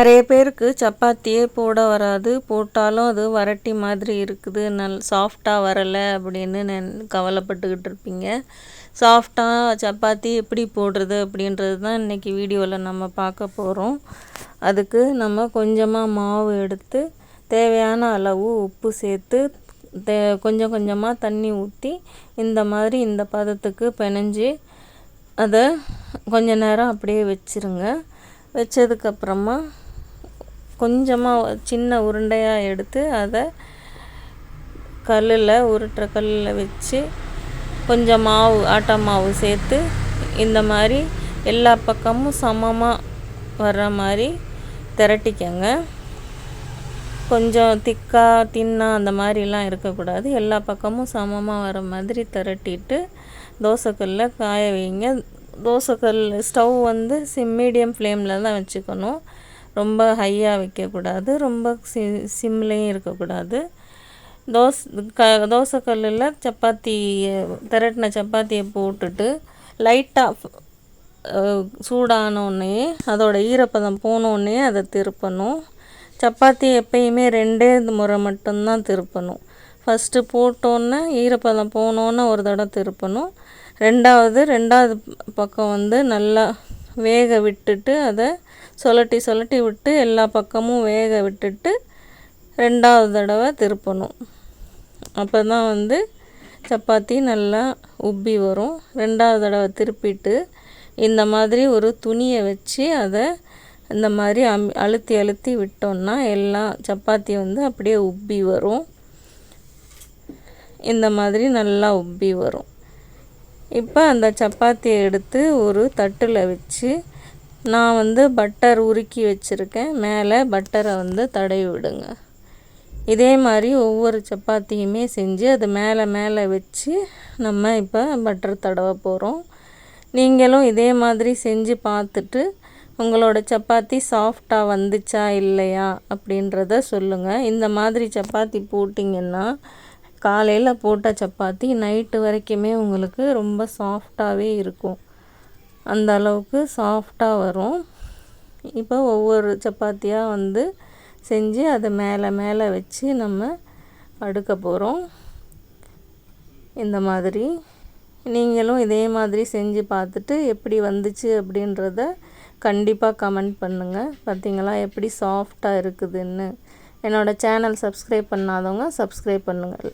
நிறைய பேருக்கு சப்பாத்தியே போட வராது. போட்டாலும் அது வரட்டி மாதிரி இருக்குது. நல் சாஃப்டாக வரலை அப்படின்னு நென் கவலைப்பட்டுக்கிட்டு இருப்பீங்க. சாஃப்டாக சப்பாத்தி எப்படி போடுறது அப்படின்றது தான் இன்றைக்கி வீடியோவில் நம்ம பார்க்க போகிறோம் அதுக்கு நம்ம கொஞ்சமாக மாவு எடுத்து தேவையான அளவு உப்பு சேர்த்து தே கொஞ்சம் கொஞ்சமாக தண்ணி ஊற்றி இந்த மாதிரி இந்த பதத்துக்கு பிணைஞ்சு அதை கொஞ்ச நேரம் அப்படியே வச்சுருங்க. வச்சதுக்கப்புறமா கொஞ்சமாக சின்ன உருண்டையாக எடுத்து அதை கல்லில் உருட்டுற கல்லில் வச்சு கொஞ்சம் மாவு ஆட்டா மாவு சேர்த்து இந்த மாதிரி எல்லா பக்கமும் சமமாக வர்ற மாதிரி திரட்டிக்கங்க. கொஞ்சம் திக்காக தின்னா அந்த மாதிரிலாம் இருக்கக்கூடாது. எல்லா பக்கமும் சமமாக வர மாதிரி திரட்டிட்டு தோசைக்கல்ல காய வைங்க. தோசைக்கல் ஸ்டவ் வந்து சிம் மீடியம் ஃப்ளேமில் தான் வச்சுக்கணும். ரொம்ப ஹையாக வைக்கக்கூடாது. ரொம்ப சி சிம்லேயும் இருக்கக்கூடாது. தோஸ் க தோசைக்கல்லில் சப்பாத்தி திரட்டின சப்பாத்தியை போட்டுட்டு லைட்டாக சூடானோடனே அதோடய ஈரப்பதம் போனோடனே அதை திருப்பணும். சப்பாத்தி எப்பயுமே ரெண்டே முறை மட்டும்தான் திருப்பணும். ஃபஸ்ட்டு போட்டோன்னே ஈரப்பதம் போனோன்னே ஒரு தடவை திருப்பணும். ரெண்டாவது ரெண்டாவது பக்கம் வந்து நல்லா வேக விட்டுட்டு அதை சொலட்டி சொலட்டி விட்டு எல்லா பக்கமும் வேக விட்டுட்டு ரெண்டாவது தடவை திருப்பணும். அப்போ தான் வந்து சப்பாத்தி நல்லா உப்பி வரும். ரெண்டாவது தடவை திருப்பிட்டு இந்த மாதிரி ஒரு துணியை வச்சு அதை இந்த மாதிரி அம் அழுத்தி அழுத்தி விட்டோம்னா எல்லா சப்பாத்தி வந்து அப்படியே உப்பி வரும். இந்த மாதிரி நல்லா உப்பி வரும். இப்போ அந்த சப்பாத்தியை எடுத்து ஒரு தட்டில் வச்சு நான் வந்து பட்டர் உருக்கி வச்சுருக்கேன். மேலே பட்டரை வந்து தடவி விடுங்க. இதே மாதிரி ஒவ்வொரு சப்பாத்தியுமே செஞ்சு அது மேலே மேலே வச்சு நம்ம இப்போ பட்டர் தடவ போகிறோம் நீங்களும் இதே மாதிரி செஞ்சு பார்த்துட்டு உங்களோட சப்பாத்தி சாஃப்டாக வந்துச்சா இல்லையா அப்படின்றத சொல்லுங்கள் இந்த மாதிரி சப்பாத்தி போட்டிங்கன்னா காலையில் போட்ட சப்பாத்தி நைட்டு வரைக்குமே உங்களுக்கு ரொம்ப சாஃப்டாகவே இருக்கும். அந்த அளவுக்கு சாஃப்டாக வரும். இப்போ ஒவ்வொரு சப்பாத்தியாக வந்து செஞ்சு அதை மேலே மேலே வச்சு நம்ம அடுக்க போகிறோம் இந்த மாதிரி. நீங்களும் இதே மாதிரி செஞ்சு பார்த்துட்டு எப்படி வந்துச்சு அப்படின்றத கண்டிப்பாக கமெண்ட் பண்ணுங்கள் பார்த்தீங்களா எப்படி சாஃப்டாக இருக்குதுன்னு. என்னோடய சேனல் சப்ஸ்கிரைப் பண்ணாதவங்க சப்ஸ்கிரைப் பண்ணுங்கள்